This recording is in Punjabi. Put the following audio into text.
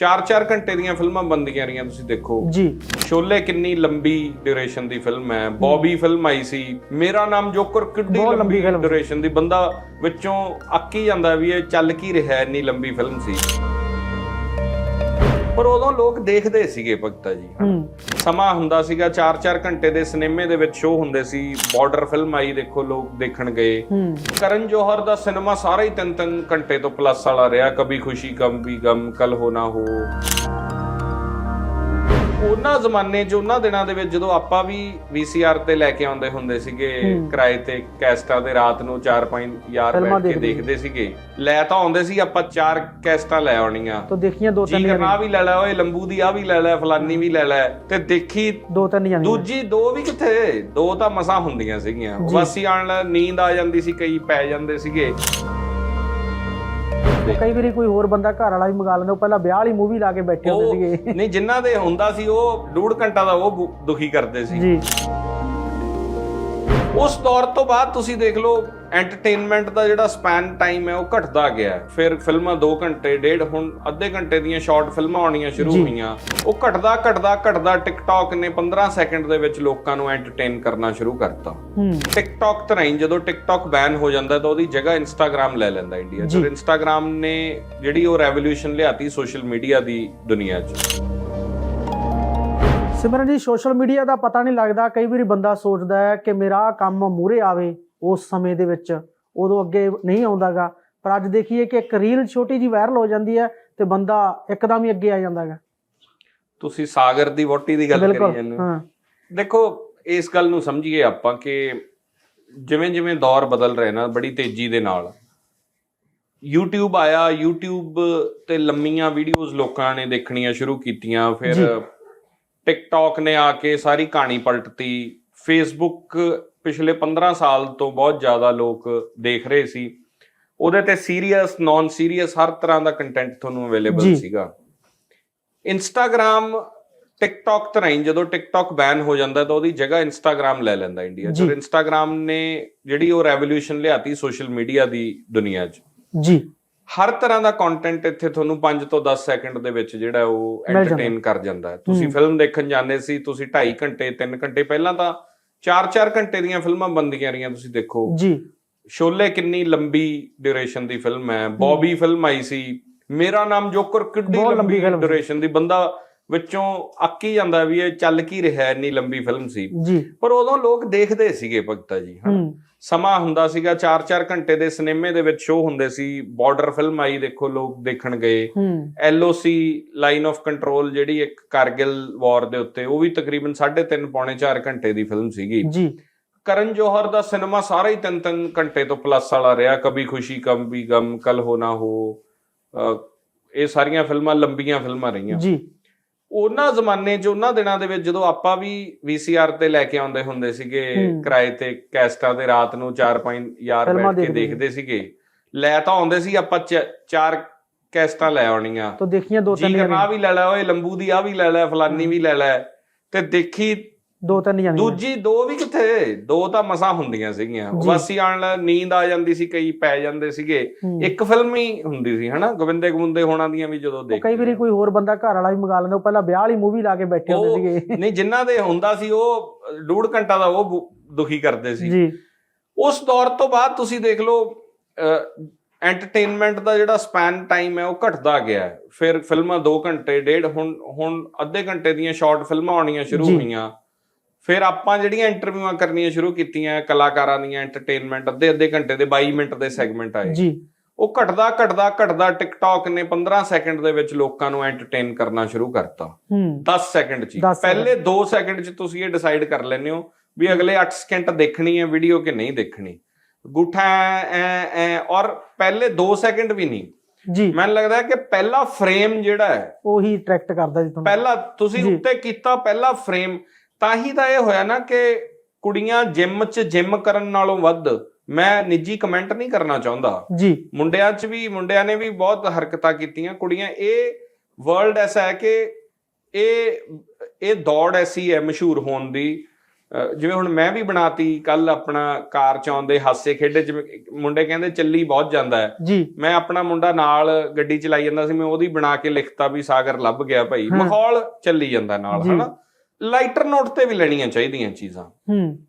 4-4 ਘੰਟੇ ਦੀਆਂ ਫਿਲਮਾਂ ਬੰਦੀਆਂ ਰਹੀਆਂ ਤੁਸੀਂ ਦੇਖੋ। ਜੀ। ਸ਼ੋਲੇ ਕਿੰਨੀ ਲੰਬੀ ਡਿਊਰੇਸ਼ਨ ਦੀ ਫਿਲਮ ਹੈ। ਬੌਬੀ ਫਿਲਮ ਆਈ ਸੀ। ਮੇਰਾ ਨਾਮ ਜੋਕਰ ਕਿੱਡੀ ਲੰਬੀ। ਡਿਊਰੇਸ਼ਨ ਦੀ। ਬੰਦਾ ਵਿੱਚੋਂ ਅੱਕ ਜਾਂਦਾ ਵੀ ਇਹ ਚੱਲ ਕੀ ਰਿਹਾ ਇੰਨੀ ਲੰਬੀ ਫਿਲਮ ਸੀ। ਪਰ ਉਦੋਂ ਲੋਕ ਦੇਖਦੇ ਸੀਗੇ ਭਗਤਾ ਜੀ। ਸਮਾਂ ਹੁੰਦਾ ਸੀਗਾ 4-4 ਘੰਟੇ ਦੇ ਸਿਨੇਮੇ ਦੇ ਵਿੱਚ ਸ਼ੋਅ ਹੁੰਦੇ ਸੀ ਬਾਰਡਰ ਫਿਲਮ ਆਈ ਦੇਖੋ ਲੋਕ ਦੇਖਣ ਗਏ। ਕਰਨ ਜੋਹਰ ਦਾ ਸਿਨੇਮਾ ਸਾਰਾ ਹੀ 3-3 ਘੰਟੇ ਤੋਂ ਪਲੱਸ ਵਾਲਾ ਰਿਹਾ ਕਭੀ ਖੁਸ਼ੀ ਕਮ ਵੀ ਗਮ ਕਲ ਹੋ ਨਾ ਹੋ। ਉਹਨਾਂ ਜ਼ਮਾਨੇ 'ਚ ਉਹਨਾਂ ਦਿਨਾਂ ਦੇ ਵਿੱਚ ਜਦੋਂ ਆਪਾਂ ਵੀ VCR ਤੇ ਲੈ ਕੇ ਆਉਂਦੇ ਹੁੰਦੇ ਸੀਗੇ। ਕਿਰਾਏ ਤੇ ਕੈਸਟਾਂ ਦੇ ਰਾਤ ਨੂੰ 4-5 ਯਾਰ ਬੈਠ ਕੇ ਦੇਖਦੇ ਸੀਗੇ। ਲੈ ਤਾਂ ਆਉਂਦੇ ਸੀ ਆਪਾਂ ਚਾਰ ਕੈਸਟਾਂ ਲੈ ਆਉਣੀਆਂ। ਤਾਂ ਦੇਖੀਆਂ ਦੋ ਜੀ ਤਿੰਨ ਜਾਣੀ ਵੀ ਲੈ ਲੈ ਓਏ ਲੰਬੂ ਦੀ ਆ ਵੀ ਲੈ ਲੈ ਫਲਾਨੀ ਵੀ ਲੈ ਲੈ ਤੇ ਦੇਖੀ ਦੋ ਤਿੰਨ ਜਾਣੀ ਦੂਜੀ ਦੋ ਵੀ ਕਿੱਥੇ? ਦੋ ਤਾਂ ਮਸਾਂ ਹੁੰਦੀਆਂ ਸੀਗੀਆਂ। ਜੀ। ਵਾਸੀ ਆਣ ਲੈ ਨੀਂਦ ਆ ਜਾਂਦੀ ਸੀ ਕਈ ਪੈ ਜਾਂਦੇ ਸੀਗੇ। ਕਈ ਵਾਰੀ ਕੋਈ ਹੋਰ ਬੰਦਾ ਘਰ ਵਾਲਾ ਵੀ ਮੰਗਾ ਲੈਂਦਾ ਉਹ ਪਹਿਲਾਂ ਵਿਆਹ ਵਾਲੀ ਮੂਵੀ ਲਾ ਕੇ ਬੈਠੇ ਹੁੰਦੇ ਸੀਗੇ। ਨਹੀਂ ਜਿਨ੍ਹਾਂ ਦੇ ਹੁੰਦਾ ਸੀ ਉਹ ਡੂਢ ਘੰਟਾ ਦਾ ਉਹ ਦੁਖੀ ਕਰਦੇ ਸੀ। ਜੀ। ਉਸ ਦੌਰ ਤੋਂ ਬਾਅਦ ਤੁਸੀਂ ਦੇਖ ਲਓ ਐਂਟਰਟੇਨਮੈਂਟ ਦਾ ਜਿਹੜਾ ਸਪੈਨ ਟਾਈਮ ਹੈ ਉਹ ਘਟਦਾ ਗਿਆ ਹੈ। ਫਿਰ ਫਿਲਮਾਂ 2 ਘੰਟੇ ਡੇਢ ਹੁਣ ਅੱਧੇ ਘੰਟੇ ਦੀਆਂ ਸ਼ਾਰਟ ਫਿਲਮਾਂ ਆਉਣੀਆਂ ਸ਼ੁਰੂ। ਹੋਈਆਂ। ਉਹ ਘਟਦਾ ਘਟਦਾ ਘਟਦਾ ਟਿਕਟੌਕ ਨੇ 15 ਸੈਕਿੰਡ ਦੇ ਵਿੱਚ ਲੋਕਾਂ ਨੂੰ ਐਂਟਰਟੇਨ ਕਰਨਾ ਸ਼ੁਰੂ ਕਰਤਾ। ਹੂੰ। ਟਿਕਟੌਕ ਤਰ੍ਹਾਂ ਜਦੋਂ ਟਿਕਟੌਕ ਬੈਨ ਹੋ ਜਾਂਦਾ ਤਾਂ ਉਹਦੀ ਜਗ੍ਹਾ ਇੰਸਟਾਗ੍ਰam ਲੈ ਲੈਂਦਾ ਇੰਡੀਆ 'ਚ। ਇੰਸਟਾਗ੍ਰam ਨੇ ਜਿਹੜੀ ਉਹ ਰੈਵੋਲੂਸ਼ਨ ਲਿਆਤੀ ਸੋਸ਼ਲ ਮੀਡੀਆ ਦੀ ਦੁਨੀਆ 'ਚ। ਸਿਮਰਨ ਜੀ ਸੋਸ਼ਲ ਮੀਡੀਆ ਦਾ ਪਤਾ ਨਹੀਂ ਲੱਗਦਾ। ਕਈ ਵਾਰੀ ਬੰਦਾ ਸੋਚਦਾ ਹੈ ਕਿ ਮੇਰਾ ਕੰਮ ਮੂਰੇ ਆਵੇ ਉਸ ਸਮੇਂ ਦੇ ਵਿੱਚ। ਉਦੋਂ ਅੱਗੇ ਨਹੀਂ ਆਉਂਦਾਗਾ। ਪਰ ਅੱਜ ਦੇਖੀਏ ਕਿ ਇੱਕ ਰੀਲ ਛੋਟੀ ਜੀ ਵਾਇਰਲ ਹੋ ਜਾਂਦੀ ਹੈ ਤੇ ਬੰਦਾ ਇੱਕਦਮ ਹੀ ਅੱਗੇ ਆ ਜਾਂਦਾਗਾ। ਤੁਸੀਂ ਸਾਗਰ ਦੀ ਵੋਟੀ ਦੀ ਗੱਲ ਕਰੀ ਜਾਂਦੇ ਹੋ। ਹਾਂ। ਦੇਖੋ ਇਸ ਗੱਲ ਨੂੰ ਸਮਝੀਏ ਆਪਾਂ ਕਿ ਜਿਵੇਂ ਜਿਵੇਂ ਦੌਰ ਬਦਲ ਰਹੇ ਨਾ ਬੜੀ ਤੇਜ਼ੀ ਦੇ ਨਾਲ। YouTube ਆਇਆ YouTube ਤੇ ਲੰਮੀਆਂ ਵੀਡੀਓਜ਼ ਲੋਕਾਂ ਨੇ ਦੇਖਣੀਆਂ ਸ਼ੁਰੂ ਕੀਤੀਆਂ ਫਿਰ TikTok ਨੇ ਆ ਕੇ ਸਾਰੀ ਕਹਾਣੀ ਪਲਟਤੀ। Facebook ਪਿਛਲੇ 15 ਸਾਲ ਤੋਂ ਬਹੁਤ ਜ਼ਿਆਦਾ ਲੋਕ ਦੇਖ ਰਹੇ ਸੀ। ਉਹਦੇ ਤੇ ਸੀਰੀਅਸ ਨਾਨ ਸੀਰੀਅਸ ਹਰ ਤਰ੍ਹਾਂ ਦਾ ਕੰਟੈਂਟ ਤੁਹਾਨੂੰ ਅਵੇਲੇਬਲ। ਸੀਗਾ। ਇੰਸਟਾਗ੍ਰam ਟਿਕਟੌਕ ਤਰ੍ਹਾਂ ਹੀ ਜਦੋਂ ਟਿਕਟੌਕ ਬੈਨ ਹੋ ਜਾਂਦਾ ਤਾਂ ਉਹਦੀ ਜਗ੍ਹਾ ਇੰਸਟਾਗ੍ਰam ਲੈ ਲੈਂਦਾ ਇੰਡੀਆ 'ਚ। ਇੰਸਟਾਗ੍ਰam ਨੇ ਜਿਹੜੀ ਉਹ ਰੈਵੋਲੂਸ਼ਨ ਲਿਆਤੀ ਸੋਸ਼ਲ ਮੀਡੀਆ ਦੀ ਦੁਨੀਆ 'ਚ। ਜੀ। ਹਰ ਤਰ੍ਹਾਂ ਦਾ ਕੰਟੈਂਟ ਇੱਥੇ ਤੁਹਾਨੂੰ 5 ਤੋਂ 10 ਸੈਕਿੰਡ ਦੇ ਵਿੱਚ ਜਿਹੜਾ ਉਹ। ਐਂਟਰਟੇਨ ਕਰ ਜਾਂਦਾ ਹੈ। ਤੁਸੀਂ। ਫਿਲਮ ਦੇਖਣ ਜਾਂਦੇ ਸੀ ਤੁਸੀਂ 2.5 ਘੰਟੇ 3 ਘੰਟੇ ਪਹਿਲਾਂ ਤਾਂ 4-4 ਘੰਟੇ ਦੀਆਂ ਫਿਲਮਾਂ ਬੰਦੀਆਂ ਰਹੀਆਂ ਤੁਸੀਂ ਦੇਖੋ। ਜੀ। ਸ਼ੋਲੇ ਕਿੰਨੀ ਲੰਬੀ ਡਿਊਰੇਸ਼ਨ ਦੀ ਫਿਲਮ ਹੈ। ਬੌਬੀ ਫਿਲਮ ਆਈ ਸੀ। ਮੇਰਾ ਨਾਮ ਜੋਕਰ ਕਿੱਡੀ ਬਹੁਤ ਲੰਬੀ। ਡਿਊਰੇਸ਼ਨ ਦੀ। ਬੰਦਾ ਵਿੱਚੋਂ ਅੱਕ ਜਾਂਦਾ ਵੀ ਇਹ ਚੱਲ ਕੀ ਰਿਹਾ ਹੈ, ਇੰਨੀ ਲੰਬੀ ਫਿਲਮ ਸੀ। ਜੀ। ਪਰ ਉਦੋਂ ਲੋਕ ਦੇਖਦੇ ਸੀਗੇ ਭਗਤਾ ਜੀ ਹਨਾ? ਹੂੰ। ਸਮਾਂ ਹੁੰਦਾ ਸੀਗਾ 4-4 ਘੰਟੇ ਦੇ ਸਿਨੇਮੇ ਦੇ ਵਿੱਚ ਸ਼ੋਅ ਹੁੰਦੇ ਸੀ ਬਾਰਡਰ ਫਿਲਮ ਆਈ ਦੇਖੋ ਲੋਕ ਦੇਖਣ ਗਏ। LOC ਲਾਈਨ ਆਫ ਕੰਟਰੋਲ ਜਿਹੜੀ ਇੱਕ ਕਾਰਗਿਲ ਵਾਰ ਦੇ ਉੱਤੇ ਉਹ ਵੀ ਤਕਰੀਬਨ 3.5 ਪੌਣੇ 4 ਘੰਟੇ ਦੀ ਫਿਲਮ ਸੀਗੀ। ਜੀ। ਕਰਨ ਜੋਹਰ ਦਾ ਸਿਨੇਮਾ ਸਾਰਾ ਹੀ 3-3 ਘੰਟੇ ਤੋਂ ਪਲੱਸ ਵਾਲਾ ਰਿਹਾ ਕਭੀ ਖੁਸ਼ੀ ਕਮ ਵੀ ਗਮ ਕਲ ਹੋ ਨਾ ਹੋ। ਇਹ ਸਾਰੀਆਂ ਫਿਲਮਾਂ ਲੰਬੀਆਂ ਫਿਲਮਾਂ ਰਹੀਆਂ। ਜੀ। ਉਹਨਾਂ ਜ਼ਮਾਨੇ 'ਚ ਉਹਨਾਂ ਦਿਨਾਂ ਦੇ ਵਿੱਚ ਜਦੋਂ ਆਪਾਂ ਵੀ VCR ਤੇ ਲੈ ਕੇ ਆਉਂਦੇ ਹੁੰਦੇ ਸੀਗੇ। ਕਿਰਾਏ ਤੇ ਕੈਸਟਾਂ ਦੇ ਰਾਤ ਨੂੰ 4-5 ਯਾਰ ਬੈਠ ਕੇ ਦੇਖਦੇ ਸੀਗੇ। ਲੈ ਤਾਂ ਆਉਂਦੇ ਸੀ ਆਪਾਂ ਚਾਰ ਕੈਸਟਾਂ ਲੈ ਆਉਣੀਆਂ। ਤਾਂ ਦੇਖੀਆਂ ਦੋ ਜੀ ਤਿੰਨ ਕਰਨਾ ਆਹ ਜਾਣੀ ਵੀ ਲੈ ਲੈ ਓਏ ਲੰਬੂ ਦੀ ਆ ਵੀ ਲੈ ਲੈ ਫਲਾਨੀ ਵੀ ਲੈ ਲੈ। ਤੇ ਦੇਖੀ ਦੋ ਤਿੰਨ ਜਾਣੀ ਦੂਜੀ ਦੋ ਵੀ ਕਿੱਥੇ? ਦੋ ਤਾਂ ਮਸਾਂ ਹੁੰਦੀਆਂ ਸੀਗੀਆਂ। ਵਾਸੀ ਆਣ ਲੈ ਨੀਂਦ ਆ ਜਾਂਦੀ ਸੀ ਕਈ ਪੈ ਜਾਂਦੇ ਸੀਗੇ। ਇੱਕ ਫਿਲਮ ਹੀ ਹੁੰਦੀ ਸੀ ਹਨਾ? ਗੋਵਿੰਦੇ ਗਵੁੰਦੇ ਹੋਣਾ ਦੀਆਂ ਵੀ ਜਦੋਂ ਦੇਖ ਕਈ ਵਾਰੀ ਕੋਈ ਹੋਰ ਬੰਦਾ ਘਰ ਵਾਲਾ ਵੀ ਮੰਗਾ ਲੈਂਦਾ ਉਹ ਪਹਿਲਾਂ ਵਿਆਹ ਵਾਲੀ ਮੂਵੀ ਲਾ ਕੇ ਬੈਠੇ ਹੁੰਦੇ ਸੀਗੇ। ਨਹੀਂ ਜਿਨ੍ਹਾਂ ਦੇ ਹੁੰਦਾ ਸੀ ਉਹ ਡੂਢ ਘੰਟਾ ਦਾ ਉਹ ਦੁਖੀ ਕਰਦੇ ਸੀ। ਜੀ। ਉਸ ਦੌਰ ਤੋਂ ਬਾਅਦ ਤੁਸੀਂ ਦੇਖ ਲਓ ਐਂਟਰਟੇਨਮੈਂਟ ਦਾ ਜਿਹੜਾ ਸਪੈਨ ਟਾਈਮ ਹੈ ਉਹ ਘਟਦਾ ਗਿਆ। ਫਿਰ ਫਿਲਮਾਂ 2 ਘੰਟੇ ਡੇਢ ਹੁਣ ਹੁਣ ਅੱਧੇ ਘੰਟੇ ਦੀਆਂ ਸ਼ਾਰਟ ਫਿਲਮਾਂ ਆਉਣੀਆਂ ਸ਼ੁਰੂ। ਹੋਈਆਂ। ਫਿਰ ਆਪਾਂ ਜਿਹੜੀਆਂ ਇੰਟਰਵਿਊਆਂ ਕਰਨੀਆਂ ਸ਼ੁਰੂ ਕੀਤੀਆਂ ਕਲਾਕਾਰਾਂ ਦੀਆਂ ਐਂਟਰਟੇਨਮੈਂਟ ਅੱਧੇ ਅੱਧੇ ਘੰਟੇ ਦੇ 22 ਮਿੰਟ ਦੇ ਸੈਗਮੈਂਟ ਆਏ। ਜੀ। ਉਹ ਘਟਦਾ ਘਟਦਾ ਘਟਦਾ ਟਿਕਟੌਕ ਨੇ 15 ਸੈਕਿੰਡ ਦੇ ਵਿੱਚ ਲੋਕਾਂ ਨੂੰ ਐਂਟਰਟੇਨ ਕਰਨਾ ਸ਼ੁਰੂ ਕਰਤਾ। ਹੂੰ। 10 ਸੈਕਿੰਡ ਚ ਹੀ। 10 ਸੈਕਿੰਡ। ਪਹਿਲੇ 2 ਸੈਕਿੰਡ ਚ ਤੁਸੀਂ ਇਹ ਡਿਸਾਈਡ ਕਰ ਲੈਂਦੇ ਹੋ ਵੀ ਅਗਲੇ 8 ਸਕਿੰਟ ਦੇਖਣੀ ਹੈ ਵੀਡੀਓ ਕਿ ਨਹੀਂ ਦੇਖਣੀ। ਗੁੱਠਾ ਐ ਐ ਔਰ ਪਹਿਲੇ 2 ਸੈਕਿੰਡ ਵੀ ਨਹੀਂ। ਜੀ। ਮੈਨੂੰ ਲੱਗਦਾ ਹੈ ਕਿ ਪਹਿਲਾ ਫਰੇਮ ਜਿਹੜਾ ਹੈ ਉਹੀ ਅਟਰੈਕਟ ਕਰਦਾ ਜੀ ਤੁਹਾਨੂੰ। ਪਹਿਲਾ ਤੁਸੀਂ। ਉੱਤੇ ਕੀਤਾ ਪਹਿਲਾ ਫਰੇਮ ਤਾਂ ਹੀ ਤਾਂ ਇਹ ਹੋਇਆ ਨਾ ਕਿ ਕੁੜੀਆਂ ਜਿਮ 'ਚ ਜਿਮ ਕਰਨ ਨਾਲੋਂ ਵੱਧ ਮੈਂ ਨਿੱਜੀ ਕਮੈਂਟ ਨਹੀਂ ਕਰਨਾ ਚਾਹੁੰਦਾ। ਜੀ। ਮੁੰਡਿਆਂ 'ਚ ਵੀ ਮੁੰਡਿਆਂ ਨੇ ਵੀ ਬਹੁਤ ਹਰਕਤਾਂ ਕੀਤੀਆਂ। ਕੁੜੀਆਂ ਇਹ ਵਰਲਡ ਐਸਾ ਹੈ ਕਿ ਇਹ ਇਹ ਦੌੜ ਐਸੀ ਹੈ ਮਸ਼ਹੂਰ ਹੋਣ ਦੀ। ਜਿਵੇਂ ਹੁਣ ਮੈਂ ਵੀ ਬਣਾਤੀ ਕੱਲ ਆਪਣਾ ਕਾਰ ਚ ਆਉਂਦੇ ਹਾਸੇ ਖੇਡੇ ਜਿਵੇਂ ਮੁੰਡੇ ਕਹਿੰਦੇ ਚੱਲੀ ਬਹੁਤ ਜਾਂਦਾ ਹੈ। ਜੀ। ਮੈਂ ਆਪਣਾ ਮੁੰਡਾ ਨਾਲ ਗੱਡੀ ਚਲਾਈ ਜਾਂਦਾ ਸੀ ਮੈਂ ਉਹਦੀ ਬਣਾ ਕੇ ਲਿਖਤਾ ਵੀ ਸਾਗਰ ਲੱਭ ਗਿਆ ਭਾਈ। ਮਾਹੌਲ ਚੱਲੀ ਜਾਂਦਾ ਨਾਲ। ਹਨਾ? ਲਾਈਟਰ ਨੋਟ ਤੇ ਵੀ ਲੈਣੀਆਂ ਚਾਹੀਦੀਆਂ ਚੀਜ਼ਾਂ। ਹੂੰ।